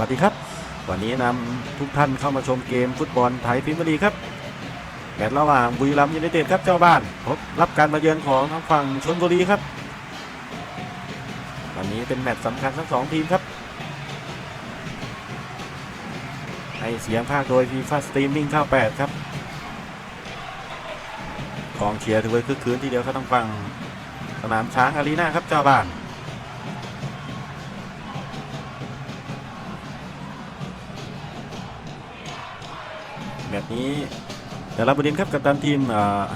วัสดีครับ วันนี้นำทุกท่านเข้ามาชมเกมฟุตบอลไทยพรีเมียร์ลีกครับแมตช์ระหว่างบุรีรัมย์ยูไนเต็ดครับเจ้าบ้านพบรับการมาเยือนของทางฝั่งชลบุรีครับ วันนี้เป็นแมตช์สำคัญทั้งสองทีมครับให้เสียงภาคโดย FIFA Streaming 98ครับกองเชียร์ถือว่าคึกคืนทีเดียวครับทางฝั่งสนามช้างอารีนาครับเจ้าบ้าน แบบนี้แต่ละประเด็นครับกับตันทีม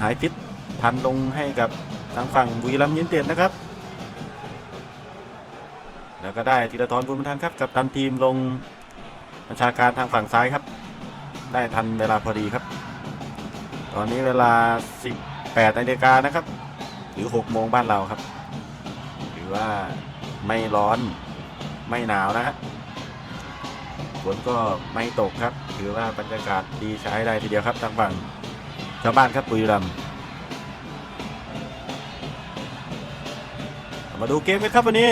หายฟิตพันลงให้กับทางฝั่งบุรีรัมย์ยูไนเต็ดนะครับ แล้วก็ได้ธีรทรบุญมาทันครับกับตันทีมลงบัญชาการทางฝั่งซ้ายครับ ได้ทันเวลาพอดีครับ ตอนนี้เวลา 18นาฬิกานะครับ หรือ 6 โมงบ้านเราครับ หรือว่าไม่ร้อนไม่หนาวนะครับ ฝนก็ไม่ตกครับ ถือว่าบรรยากาศดีใช้ได้ทีเดียวครับทางฝั่งชาวบ้านครับบุรีรัมมาดูเกมกันครับวันนี้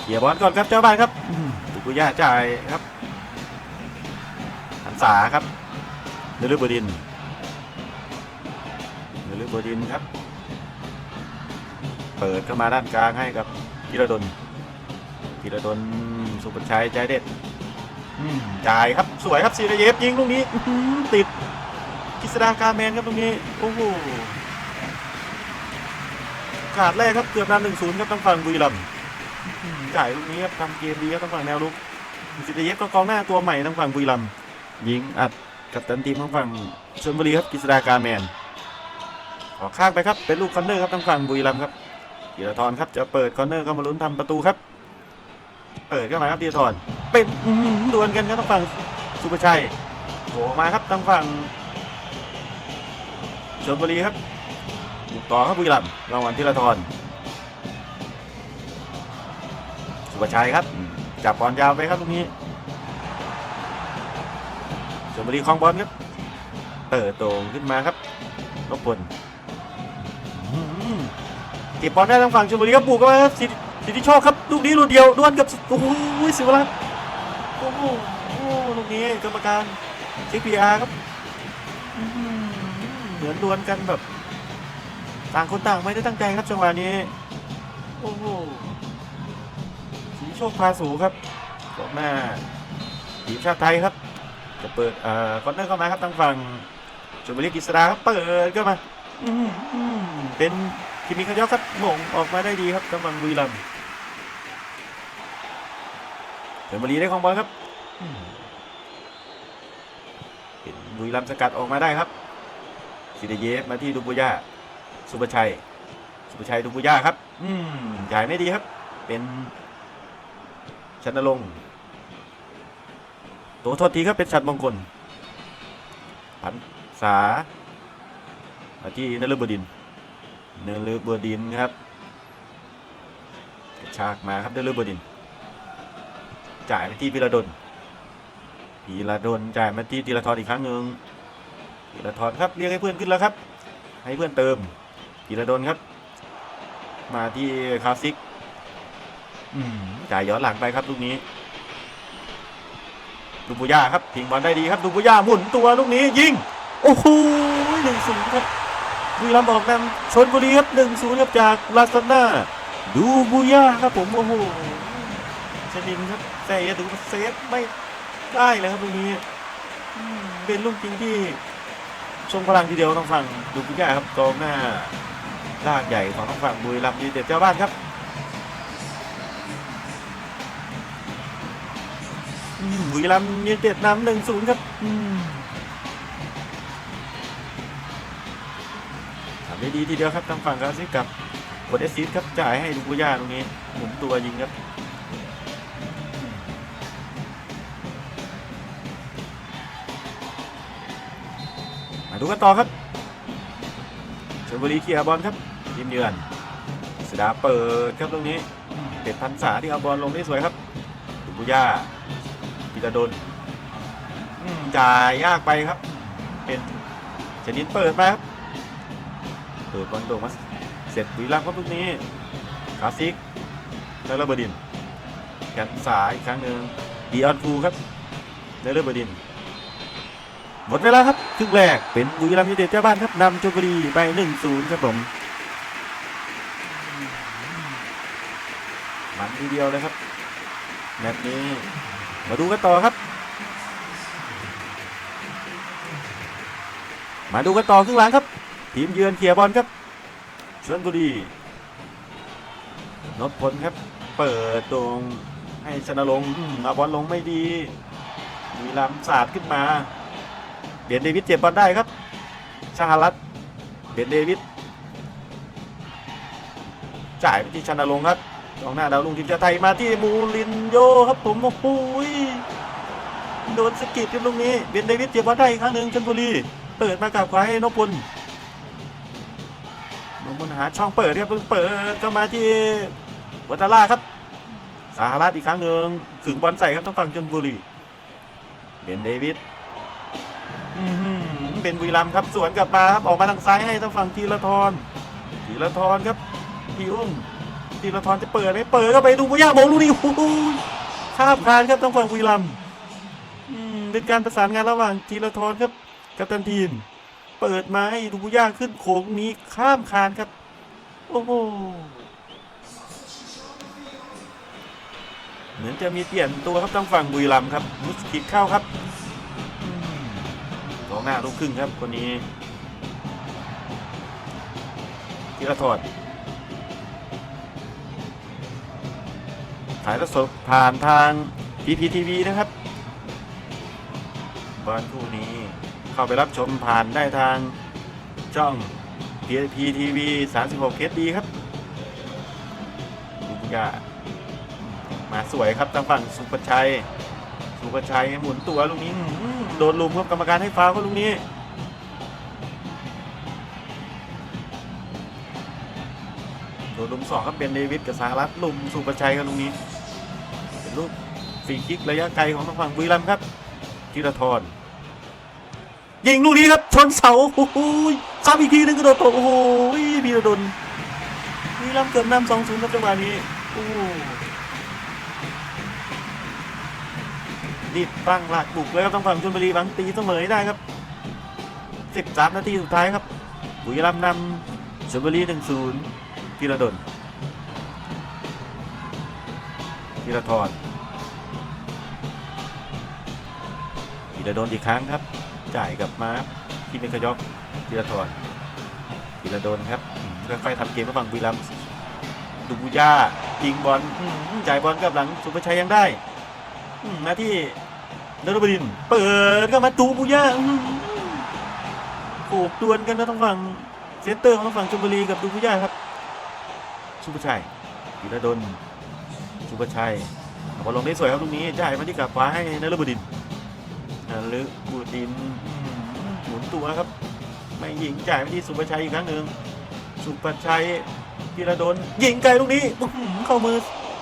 เขี่ยบอลก่อนครับเจ้าบ้านครับอื้อหือตุกุย่าจ่ายครับหันษาครับเนลุบดินเนลุบดินครับ เปิดเข้ามาด้านกลางให้กับกิรดล ธีรดลสุภชัยใจเด็ดจ่ายครับสวยครับซีรเยฟยิงลูกนี้ติดกิษดาการแมนครับตรงนี้โอ้โหขาดแรกครับเกือบนำหนึ่งศูนย์ครับทางฝั่งบุรีรัมย์อื้อหือจ่ายลูกนี้ครับทำเกมดีครับทางฝั่งแนวลุกซีรเยฟก็กองหน้าตัวใหม่ทางฝั่งบุรีรัมย์ยิงอัดกับตันทีมทางฝั่งชลบุรีครับกิษดาการแมนออกข้างไปครับเป็นลูกคอนเนอร์ครับทางฝั่งบุรีรัมย์ครับธีรทรครับจะเปิดคอนเนอร์เข้ามาลุ้นทำประตูครับ เปิดเข้ามาครับธีรทรเป็นดวลกันครับทางฝั่งสุภชัยโผล่มาครับทางฝั่งชลบุรีครับบุกต่อครับบุรีรัมย์รางวัลธีรทรสุภชัยครับ จับบอลยาวไปครับตรงนี้ชลบุรีคลองบอลครับเปิดต่งขึ้นมาครับรบพลอื้อหือเก็บบอลได้ทางฝั่งชลบุรีครับบุกเข้ามาครับ สิทธิโชคครับลูกนี้ลูกเดียวดวลกับโอ้โหสิวรักษ์โอ้โหโอ้โหลูกนี้กรรมการเช็คพีอาร์ครับเหมือนดวลกันแบบ ต่างคนต่างไม่ได้ตั้งใจครับจังหวะนี้โอ้โหสิทธิโชคพาสูครับกองหน้าทีมชาติไทยครับ จะเปิดเอ่อคอนเนอร์เข้ามาครับทางฝั่งชลบุรีกฤษดาครับเปิดเข้ามาเป็นคิมิคายอครับหม่งออกมาได้ดีครับทางฝั่งบุรีรัม เดี๋ยวบุรีได้ของบอลครับเป็นบุรีรัมย์สกัดออกมาได้ครับซิเดเยฟมาที่ดูบุย่าสุภชัย สุภชัยดูบุย่าครับ อืมจ่ายไม่ดีครับ เป็นชนรงตัวโทษทีครับเป็นชัดมงคลผันษามาที่นฤบดินเนฤบดินครับ ชากมาครับนฤบดิน จ่ายไปที่พิรดลพีรดลจ่ายมาที่ธีรทรอีกครั้งหนึ่งธีรทรครับเรียกให้เพื่อนขึ้นแล้วครับ ให้เพื่อนเติมพีรดลครับ มาที่คาซิกอืมจ่ายย้อนหลังไปครับลูกนี้ดูบุย่าครับทิ้งบอลได้ดีครับดูบุย่าหมุนตัวลูกนี้ยิงโอ้โหหนึ่งศูนย์ครับบุรีรัมย์ออกนำชนบุรีครับหนึ่งศูนย์ครับจากลาซาน่าดูบุย่าครับผมโอ้โห ชนินครับแต่ยังถึงเซฟไม่ได้เลยครับตรงนี้อืมเป็นลูกจริงที่ทรงพลังทีเดียวต้องฝั่งดูบุย่าครับกองหน้าลากใหญ่ของทางฝั่งบุรีรัมย์ยูไนเต็ดเจ้าบ้านครับอืมบุรีรัมย์ยูไนเต็ดนำหนึ่งศูนย์ครับอืมทำได้ดีทีเดียวครับทางฝั่งกาซิกับกดเอสซิสครับจ่ายให้ดูกุย่าตรงนี้หมุนตัวยิงครับ ดูกันต่อครับชลบุรีเคลียร์บอลครับทีมเยือนสดาเปิดครับตรงนี้เป็ดพันษาที่เอาบอลลงได้สวยครับดูกุย่าพิรดลอืมจ่ายยากไปครับ เป็นชนิดเปิดมาครับเปิดบอลโด่งมาเสร็จบุรีรัมย์ครับลูกนี้คาซิกแล้วระเบดินกันสายอีกครั้งหนึ่งดีออนฟูครับในเรื่องบดิน หมดเวลาครับครึ่งแรกเป็นบุรีรัมย์ยูไนเต็ดเจ้าบ้านครับนำชลบุรีไป1-0ครับผมมันทีเดียวเลยครับแมตช์นี้มาดูกันต่อครับ มาดูกันต่อครึ่งหลังครับ ทีมเยือนเคลียบอลครับชลบุรีนพพลครับ เปิดตรงให้ชนะลงอืมเอาบอลลงไม่ดีมีลำสาดขึ้นมา เบียนเดวิดเจ็บบอลได้ครับชาลัตเบียนเดวิดจ่ายไปที่ชนะลงครับกองหน้าดาวลุงทีมชาติไทยมาที่มูรินโยครับผมโอ้โหยโดนสกิดครับลูกนี้เบียนเดวิดเจ็บบอลได้อีกครั้งหนึ่งชลบุรีเปิดมากับขวาให้นพพลนพพลหาช่องเปิดครับเพิ่งเปิดเข้ามาที่วัตาล่าครับสหรัฐอีกครั้งหนึ่งถึงบอลใส่ครับต้องฟังชนบุรีเบนเดวิด อื้อหือเป็นวีรัมย์ครับสวนกลับมาครับออกมาทางซ้ายให้ต้องฟังทีละทรทีละทรครับพี่อุ้มทีละทรจะเปิดไหมเปิดก็ไปดูปุย่าโมงลูกนี้โอ้โหข้ามคานครับต้องฟังวีรัมย์อืมเป็นการประสานงานระหว่างทีละทรครับกัปตันทีม เปิดมาให้ดูย่าขึ้นโขงนี้ข้ามคานครับ โอ้โหเหมือนจะมีเปลี่ยนตัวครับต้องฝั่งบุรีรัมย์ครับมุสกิดเข้าครับ กองหน้าลูกครึ่งครับคนนี้ธีรทรถ่ายทอดสดผ่านทางพีพีทีวีนะครับบอลคู่นี้เข้าไปรับชมผ่านได้ทางช่อง PP TV 36 HD ครับดูยามาสวยครับทางฝั่งสุปชัย สุประชัยหมุนตัวลูกนี้โดนลุมครับกรรมการให้ฟาวเขาลูกนี้โดนลุมสองครับเป็นเดวิดกับสหรัฐลุมสุประชัยครับลูกนี้เป็นลูกฟรีคิกระยะไกลของทางฝั่งบุรีรัมย์ครับธีรทรยิงลูกนี้ครับชนเสาโอ้โหซ้ำอีกทีนึงกระโดดตกโอ้โหพีระดลนี่ล้ำเกิดนำสองศูนย์ครับจังหวะนี้โอ้ รีบตั้งหลักบุกเลยครับต้องฝั่งชลบุรีบังตีเสมอได้ครับสิบสามนาทีสุดท้ายครับ บุรีรัมย์นำชลบุรีหนึ่งศูนย์พีระดลพีระทรธีรดลอีกครั้งครับ จ่ายกับมาที่เมคยอกธีรทรธีรดลครับค่อยๆทำเกมระหว่างบุรีรัมย์ดูบุย่ายิงบอลจ่ายบอลกลับหลังสุภชัยยังได้ มมาที่นรบดิน เปิดก็มาตูบุย่าโขกดวลกันนะทั้งฝั่งเซนเตอร์ของทั้งฝั่งชลบุรีกับดูบุย่าครับสุภชัยธีรดลสุภชัยบอลลงได้สวยครับตรงนี้จ่ายมาที่กับฟ้าให้นรบดินทร์นลึกบูดินหมุนตัวครับไม่ยิงจ่ายไปที่สุประชัยอีกครั้งหนึ่งสุประชัยพีระดลยิงไกลลูกนี้เข้ามือ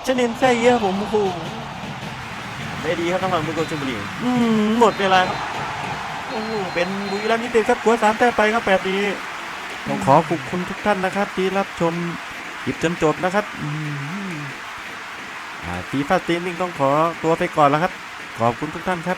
ชเนนไส้เยอะผมโอ้โห ได้ดีครับทั้งฝั่งบุรีรัมย์ชลบุรีอืมหมดเวลาครับโอ้โหเป็นบุรีรัมย์ยูไนเต็ดครับหัวสามแต้มไปครับแบบนี้ต้องขอขอบคุณทุกท่านนะครับ ที่รับชมหยิบจนจบนะครับฟีฟ่าตีนิ่งต้องขอตัวไปก่อนแล้วครับ ขอบคุณทุกท่านครับ